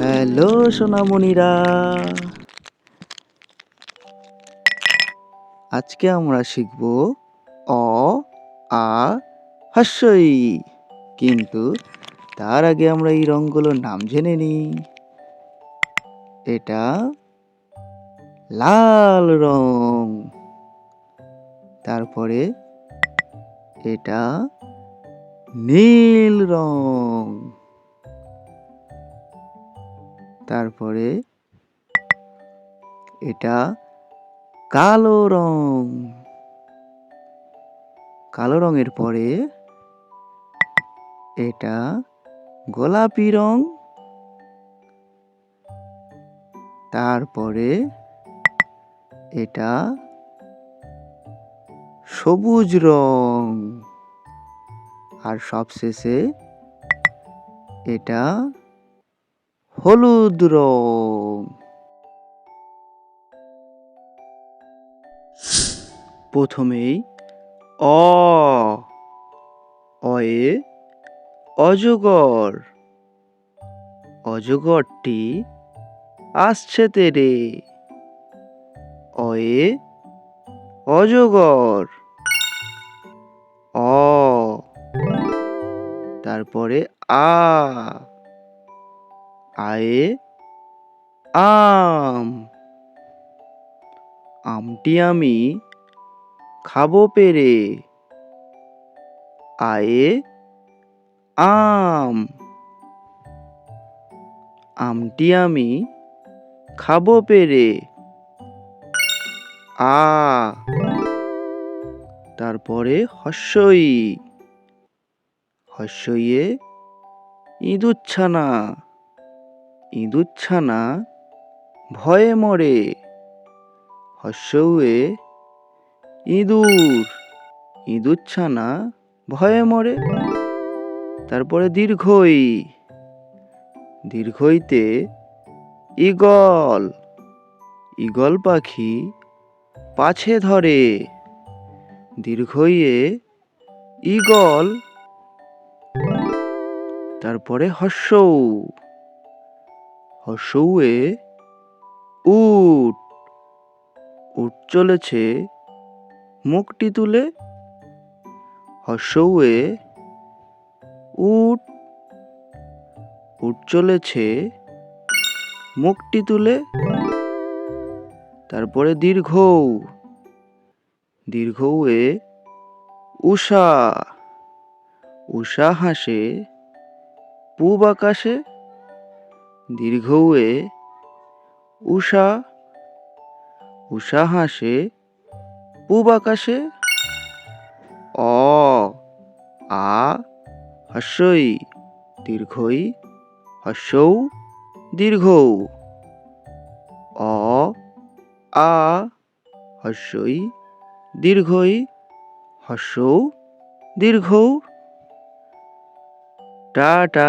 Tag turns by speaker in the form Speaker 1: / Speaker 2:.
Speaker 1: Hello সোনামণিরা। আজকে আমরা শিখব অ, আ, হাস্যই। কিন্তু তার আগে আমরা এই রঙগুলোর নাম জেনে নিই। এটা লাল রং। তারপরে এটা নীল রং। তারপরে এটা কালো রং। কালো রঙের পরে এটা গোলাপি রং। তারপরে এটা সবুজ রং। আর সবশেষে এটা হলুদ রং। প্রথমেই অ অয়ে অজগর। অজগরটি আসছে তেরে। অয়ে অজগর। অ তারপরে আ। আয়ে আম। আমটি আমি খাব পেরে। আয়ে আম। আমটি আমি খাব পেরে। আ। তারপরে হস্যই। হস্যইয়ে ইঁদুচ্ছানা ইঁদুচ্ছানা ভয়ে মরে। হস্যউয়ে ইঁদুর ইঁদুচ্ছানা ভয়ে মরে। তারপরে দীর্ঘই, দীর্ঘইতে ইগল ইগল পাখি পাছে ধরে। দীর্ঘইয়ে ইগল, তারপরে হস্যৌ হস্যৌয়ে উট। উট চলেছে মুখটি তুলে। হস্যৌয়ে উট। উট চলেছে মুখটি তুলে। তারপরে দীর্ঘ দীর্ঘয়ে উষা। উষা হাসে, পূব আকাশে দীর্ঘয়ে উষা উষা হাসে, পূব আকাশে, অ, আ, হস্যই, দীর্ঘই, হস্যৌ, দীর্ঘ, অ, আ, হস্যই, দীর্ঘই, হস্যৌ, দীর্ঘ। টাটা